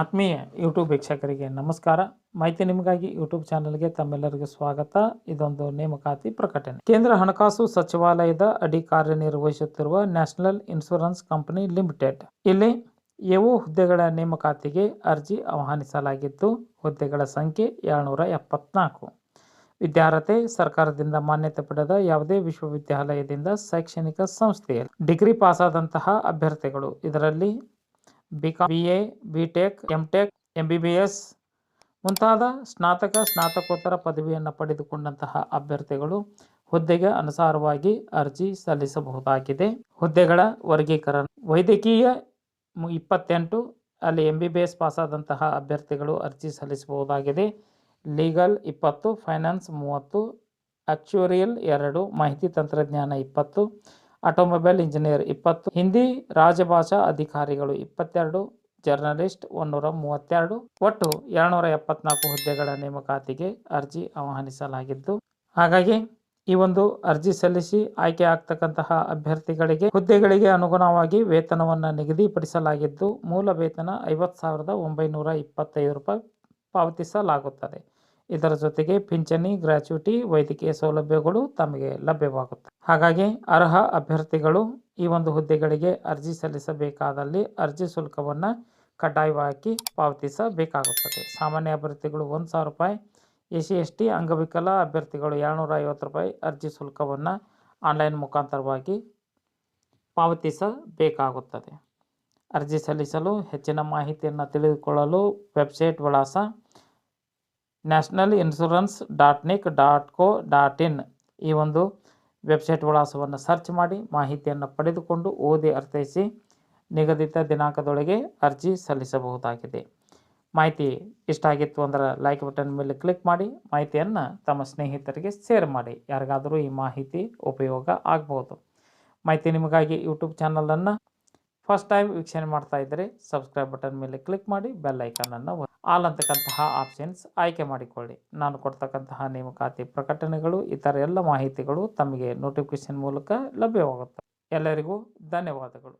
ಆತ್ಮೀಯ ಯೂಟ್ಯೂಬ್ ವೀಕ್ಷಕರಿಗೆ ನಮಸ್ಕಾರ. ಮಾಹಿತಿ ನಿಮಗಾಗಿ ಯೂಟ್ಯೂಬ್ ಚಾನೆಲ್ಗೆ ತಮ್ಮೆಲ್ಲರಿಗೂ ಸ್ವಾಗತ. ಇದೊಂದು ನೇಮಕಾತಿ ಪ್ರಕಟಣೆ. ಕೇಂದ್ರ ಹಣಕಾಸು ಸಚಿವಾಲಯದ ಅಡಿ ಕಾರ್ಯನಿರ್ವಹಿಸುತ್ತಿರುವ ನ್ಯಾಷನಲ್ ಇನ್ಶೂರೆನ್ಸ್ ಕಂಪನಿ ಲಿಮಿಟೆಡ್ ಇಲ್ಲಿ ಎವು ಹುದ್ದೆಗಳ ನೇಮಕಾತಿಗೆ ಅರ್ಜಿ ಆಹ್ವಾನಿಸಲಾಗಿದ್ದು, ಹುದ್ದೆಗಳ ಸಂಖ್ಯೆ ಏಳ್ನೂರ ಎಪ್ಪತ್ನಾಲ್ಕು. ವಿದ್ಯಾರ್ಹತೆ ಸರ್ಕಾರದಿಂದ ಮಾನ್ಯತೆ ಪಡೆದ ಯಾವುದೇ ವಿಶ್ವವಿದ್ಯಾಲಯದಿಂದ ಶೈಕ್ಷಣಿಕ ಸಂಸ್ಥೆಯಲ್ಲಿ ಡಿಗ್ರಿ ಪಾಸಾದಂತಹ ಅಭ್ಯರ್ಥಿಗಳು ಇದರಲ್ಲಿ BCom B A B tech M tech M B B S ಮುಂತಾದ ಸ್ನಾತಕ, ಸ್ನಾತಕೋತ್ತರ ಪದವಿಯನ್ನು ಪಡೆದುಕೊಂಡಂತಹ ಅಭ್ಯರ್ಥಿಗಳು ಹುದ್ದೆಗೆ ಅನುಸಾರವಾಗಿ ಅರ್ಜಿ ಸಲ್ಲಿಸಬಹುದಾಗಿದೆ. ಹುದ್ದೆಗಳ ವರ್ಗೀಕರಣ, ವೈದ್ಯಕೀಯ ಇಪ್ಪತ್ತೆಂಟು, ಅಲ್ಲಿ ಎಂ ಬಿ ಬಿ ಎಸ್ ಪಾಸಾದಂತಹ ಅಭ್ಯರ್ಥಿಗಳು ಅರ್ಜಿ ಸಲ್ಲಿಸಬಹುದಾಗಿದೆ. ಲೀಗಲ್ ಇಪ್ಪತ್ತು, ಫೈನಾನ್ಸ್ ಮೂವತ್ತು ಆಕ್ಚುರಿಯಲ್ ಎರಡು, ಮಾಹಿತಿ ತಂತ್ರಜ್ಞಾನ ಇಪ್ಪತ್ತು ಆಟೋಮೊಬೈಲ್ ಇಂಜಿನಿಯರ್ ಇಪ್ಪತ್ತು, ಹಿಂದಿ ರಾಜಭಾಷಾ ಅಧಿಕಾರಿಗಳು ಇಪ್ಪತ್ತೆರಡು, ಜರ್ನಲಿಸ್ಟ್ ಒಂದೂರ ಮೂವತ್ತೆರಡು, ಒಟ್ಟು ಎರಡುನೂರ ಎಪ್ಪತ್ನಾಲ್ಕು ಹುದ್ದೆಗಳ ನೇಮಕಾತಿಗೆ ಅರ್ಜಿ ಆಹ್ವಾನಿಸಲಾಗಿದ್ದು, ಹಾಗಾಗಿ ಈ ಒಂದು ಅರ್ಜಿ ಸಲ್ಲಿಸಿ ಆಯ್ಕೆ ಆಗ್ತಕ್ಕಂತಹ ಅಭ್ಯರ್ಥಿಗಳಿಗೆ ಹುದ್ದೆಗಳಿಗೆ ಅನುಗುಣವಾಗಿ ವೇತನವನ್ನು ನಿಗದಿಪಡಿಸಲಾಗಿದ್ದು, ಮೂಲ ವೇತನ ಐವತ್ತು ಸಾವಿರದ ಒಂಬೈನೂರ ಇಪ್ಪತ್ತೈದು ರೂಪಾಯಿ ಪಾವತಿಸಲಾಗುತ್ತದೆ. ಇದರ ಜೊತೆಗೆ ಪಿಂಚಣಿ, ಗ್ರಾಚ್ಯುಟಿ, ವೈದ್ಯಕೀಯ ಸೌಲಭ್ಯಗಳು ತಮಗೆ ಲಭ್ಯವಾಗುತ್ತದೆ ಹಾಗಾಗಿ ಅರ್ಹ ಅಭ್ಯರ್ಥಿಗಳು ಈ ಒಂದು ಹುದ್ದೆಗಳಿಗೆ ಅರ್ಜಿ ಸಲ್ಲಿಸಬೇಕಾದಲ್ಲಿ ಅರ್ಜಿ ಶುಲ್ಕವನ್ನು ಕಡ್ಡಾಯವಾಗಿ ಪಾವತಿಸಬೇಕಾಗುತ್ತದೆ. ಸಾಮಾನ್ಯ ಅಭ್ಯರ್ಥಿಗಳು ಒಂದು ಸಾವಿರ ರೂಪಾಯಿ ಎ ಸಿ, ಎಸ್ ಟಿ, ಅಂಗವಿಕಲ ಅಭ್ಯರ್ಥಿಗಳು ಏಳ್ನೂರ ಐವತ್ತು ರೂಪಾಯಿ ಅರ್ಜಿ ಶುಲ್ಕವನ್ನು ಆನ್ಲೈನ್ ಮುಖಾಂತರವಾಗಿ ಪಾವತಿಸಬೇಕಾಗುತ್ತದೆ. ಅರ್ಜಿ ಸಲ್ಲಿಸಲು ಹೆಚ್ಚಿನ ಮಾಹಿತಿಯನ್ನು ತಿಳಿದುಕೊಳ್ಳಲು ವೆಬ್ಸೈಟ್ ವಿಳಾಸ national insurance dot nic dot co dot in ಈ ಒಂದು ವೆಬ್ಸೈಟ್ ವಿಳಾಸವನ್ನು ಸರ್ಚ್ ಮಾಡಿ ಮಾಹಿತಿಯನ್ನು ಪಡೆದುಕೊಂಡು ಓದಿ ಅರ್ಥೈಸಿ ನಿಗದಿತ ದಿನಾಂಕದೊಳಗೆ ಅರ್ಜಿ ಸಲ್ಲಿಸಬಹುದಾಗಿದೆ. ಮಾಹಿತಿ ಇಷ್ಟ ಆಗಿತ್ತು ಅಂದ್ರೆ ಲೈಕ್ ಬಟನ್ ಮೇಲೆ ಕ್ಲಿಕ್ ಮಾಡಿ, ಮಾಹಿತಿಯನ್ನು ತಮ್ಮ ಸ್ನೇಹಿತರಿಗೆ ಶೇರ್ ಮಾಡಿ. ಯಾರಿಗಾದರೂ ಈ ಮಾಹಿತಿ ಉಪಯೋಗ ಆಗ್ಬೋದು. ಮಾಹಿತಿ ನಿಮಗಾಗಿ ಯೂಟ್ಯೂಬ್ ಚಾನಲನ್ನು ಫಸ್ಟ್ ಟೈಮ್ ವೀಕ್ಷಣೆ ಮಾಡ್ತಾ ಇದ್ದರೆ ಸಬ್ಸ್ಕ್ರೈಬ್ ಬಟನ್ ಮೇಲೆ ಕ್ಲಿಕ್ ಮಾಡಿ ಬೆಲ್ ಐಕನನ್ನು ಆಲ್ ಅಂತಕ್ಕಂತಹ ಆಪ್ಷನ್ಸ್ ಆಯ್ಕೆ ಮಾಡಿಕೊಳ್ಳಿ. ನಾನು ಕೊಡ್ತಕ್ಕಂತಹ ನೇಮಕಾತಿ ಪ್ರಕಟಣೆಗಳು, ಇತರ ಎಲ್ಲ ಮಾಹಿತಿಗಳು ತಮಗೆ ನೋಟಿಫಿಕೇಶನ್ ಮೂಲಕ ಲಭ್ಯವಾಗುತ್ತೆ ಎಲ್ಲರಿಗೂ ಧನ್ಯವಾದಗಳು.